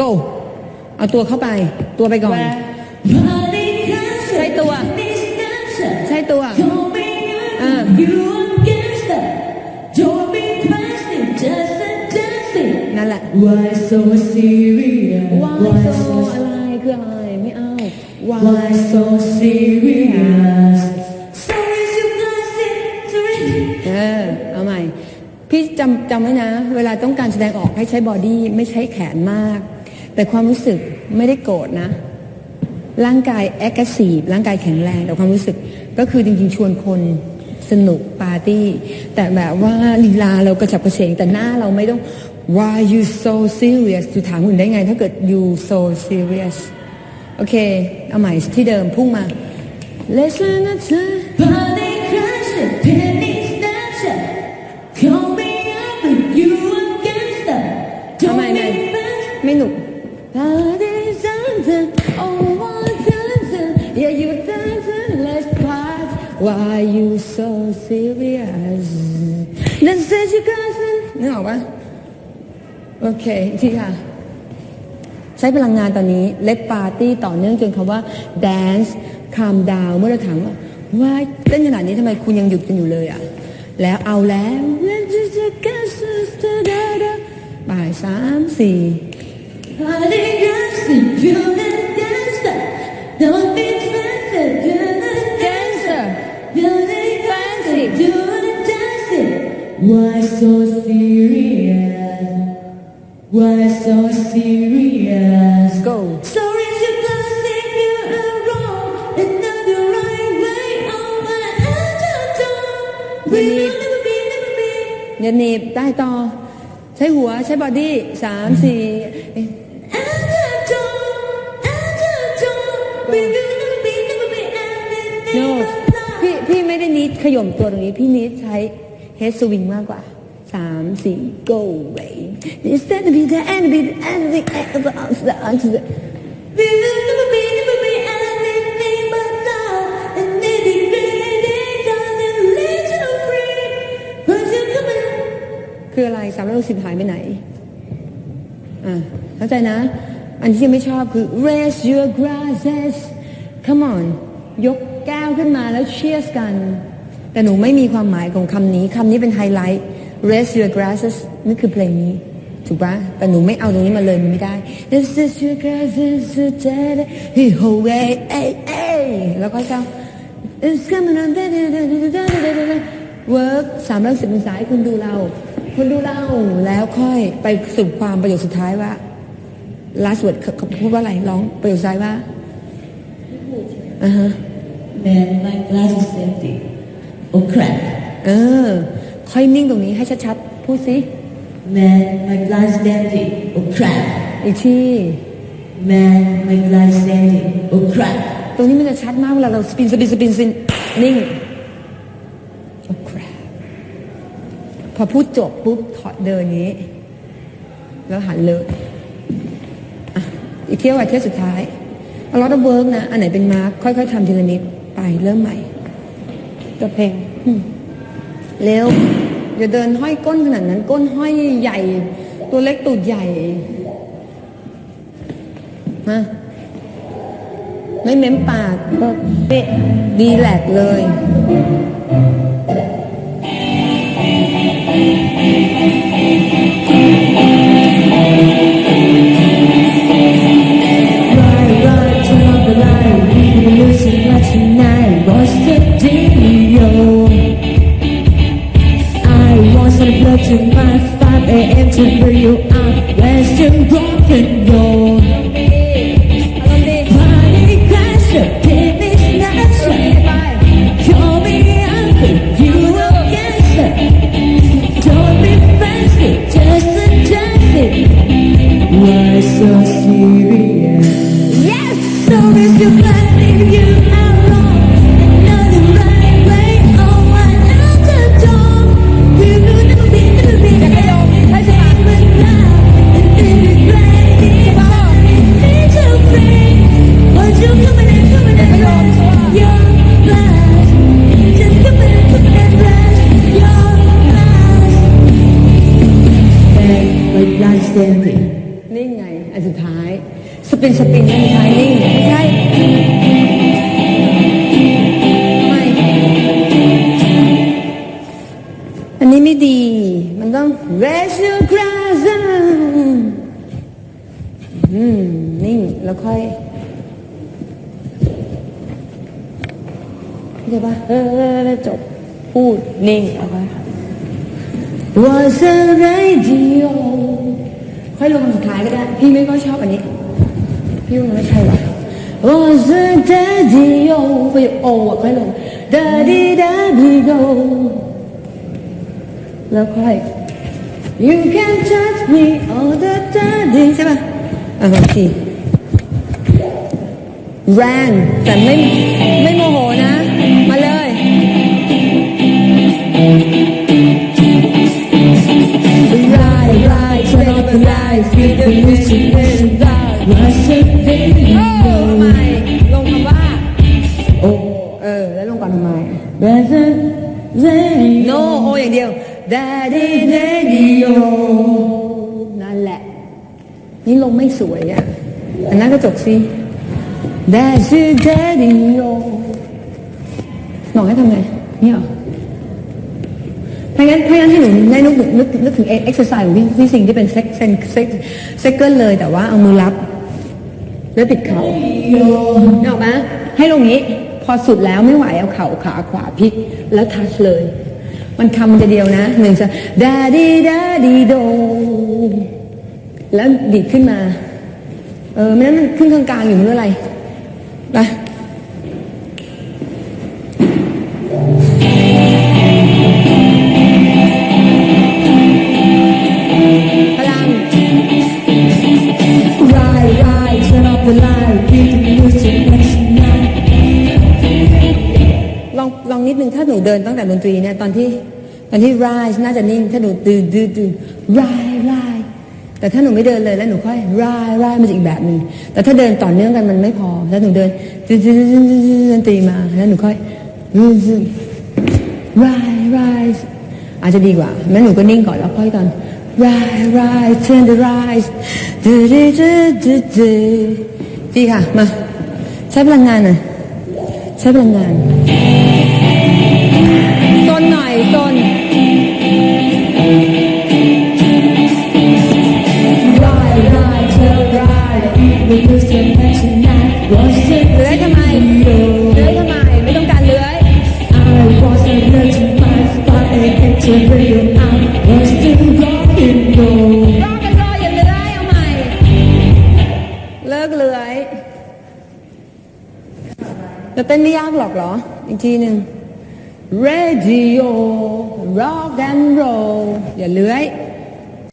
go เอาตัวเข้าไป ตัวไปก่อน ใช้ตัว ใช้ตัวอ่า นั่นแหละ Why so serious? why so อะไรคืออะไรไม่เอา Why why so serious? เออเอาใหม่ พี่จำจำไว้นะ เวลาต้องการแสดงออกให้ใช้บอดี้ไม่ใช้แขนมาก แต่ความรู้สึกไม่ได้โกรธนะ ร่างกายแอคทีฟร่างกายแข็งแรง แต่ความรู้สึกก็คือจริงๆ ชวนคนสนุกปาร์ตี้ แต่แบบว่าลีลาเรากระฉับกระเฉงแต่หน้าเราไม่ต้อง why you so serious จะถามคุณได้ไง ถ้าเกิด you so serious โอเค เอาใหม่ที่เดิมพุ่งมา listen to Body crush penny snatcher. Yeah you dancing let's part why you so serious นั่นเซชิกัสนึกออกปะโอเคอีกทีค่ะ ใช้พลังงานตอนนี้เล็กปาร์ตี้ต่อเนื่องจนคำว่า dance calm down เมื่อเราถามว่าว่าเต้นขนาดนี้ทำไมคุณยังหยุดกันอยู่เลยอะ แล้วเอาแล้วบ่ายสามสี่ Why so serious? Why so serious? go Sorry to think you are wrong Another right way on my underdog We will never be, never be เนียบหนีบได้ต่อ ใช้หัว ใช้บอดี้สามสี่ โน่พี่พี่ไม่ได้นิดขย่มตัวตรงนี้ พี่นิดใช้เฮดสวิงมากกว่าสามสี่ go away this is the beat and beat and the end of the end of the คืออะไรสามร้อยหกสิบหายไปไหน อ่าเข้าใจนะ อันที่ไม่ชอบคือ raise your glasses come on ยกแก้วขึ้นมาแล้ว cheers กัน แต่หนูไม่มีความหมายของคำนี้คำนี้เป็นไฮไลท์ raise your glasses นี่คือเพลงนี้ ถูกปะแต่หนูไม่เอาตรงนี้มาเลยมันไม่ได้ this is your glasses today hey ho hey hey hey แล้วก็เข้า it's coming on work สามร้อยสิบองศาให้คุณดูเรา คุณดูเราแล้วค่อยไปสู่ความประโยคสุดท้ายว่า last word เขาพูดว่าอะไรร้องประโยคสุดท้ายว่า อ่าฮะ Man, my glass is empty. Oh crap. เออ ค่อยนิ่งตรงนี้ให้ชัดๆ พูดสิ Man, my glass is empty. Oh crap. อีกที่ Man, my glass is empty. Oh crap. ตรงนี้มันจะชัดมากเวลาเราสปินสปินสปินสปินนิ่งโอ้ครับพอพูดจบปุ๊บถอดเดินอย่างนี้ แล้วหันเลยอะอีกเที่ยวอะเที่ยวสุดท้าย เอาล็อตเวิร์กนะ อันไหนเป็นมาร์คค่อย ๆทำทีละนิดไปเริ่มใหม่ตัวเพลงอืมเร็วอย่าเดินห้อยก้นขนาดนั้น ก้นห้อยใหญ่ ตัวเล็กตูดใหญ่มาไม่เม้มปากก็เป๊ะดีแหลกเลย to bring you up. Western rock and roll. Blast. And like last standing. นี่ไง อันสุดท้าย สปินสปินอันสุดท้ายนิ่งใช่ไม่อันนี้ไม่ดี มันต้อง raise your glass อืม นิ่ง แล้วค่อยเข้าใจปะเออจบ พูดนิ่งเอาไป was a radio ค่อยลงสุดท้ายก็ได้ พี่ไม่ก็ชอบอันนี้ พี่ว่ามันไม่ใช่หรอ was a radio ไปโออะค่อยลง daddy daddy go แล้วค่อย you can touch me all the daddy ใช่ป่ะอะลองทีแรงแต่ไม่ไม่โมโหนะ มาเลย เดียว Daddy, daddy, o นั่นแหละ นี่ลงไม่สวยอะอันนั้นกระจกสิ Daddy, daddy, o หนอกให้ทำไงนี่เหรอถ้างั้นถ้างั้นให้หนูได้นึกถึงนึกนึกถึงเอ็กซ์ไซส์ของพี่พี่สิ่งที่เป็นเซ็กเซนเซ็กเซ็กเกิลเลยแต่ว่าเอามือรับ แล้วติดเข่าเนี่ยออกไหมให้ลงนี้ พอสุดแล้วไม่ไหวเอาเข่าขาขวาพลิก แล้วทัชเลย มันคำจะเดียวนะหนึ่งจะดาดีดาดีโด แล้วดีดขึ้นมา เออไม่นั้นมันขึ้นกลางๆอยู่เมื่ออะไรไป ตอนที่ตอนที่ rise น่าจะนิ่ง ถ้าหนูดืดดืดดืด rise rise แต่ถ้าหนูไม่เดินเลยแล้วหนูค่อย rise rise มันจะอีกแบบหนึ่งแต่ถ้าเดินต่อเนื่องกันมันไม่พอ แล้วหนูเดินดืดดืดดืดดืดดนตรีมา แล้วหนูค่อยดืดดืด rise rise อาจจะดีกว่าแม้หนูก็นิ่งก่อนแล้วค่อยตอน rise rise turn the rise ดืดดืดดืดดืดดืดดีค่ะ มา ใช้พลังงานหน่อยใช้พลังงาน rocking low. รอกันรออย่าเลื้อยเอาใหม่ เลิกเลื้อยแล้วเต้นไม่ยากหรอกเหรอ อีกทีหนึ่ง radio rock and roll อย่าเลื้อย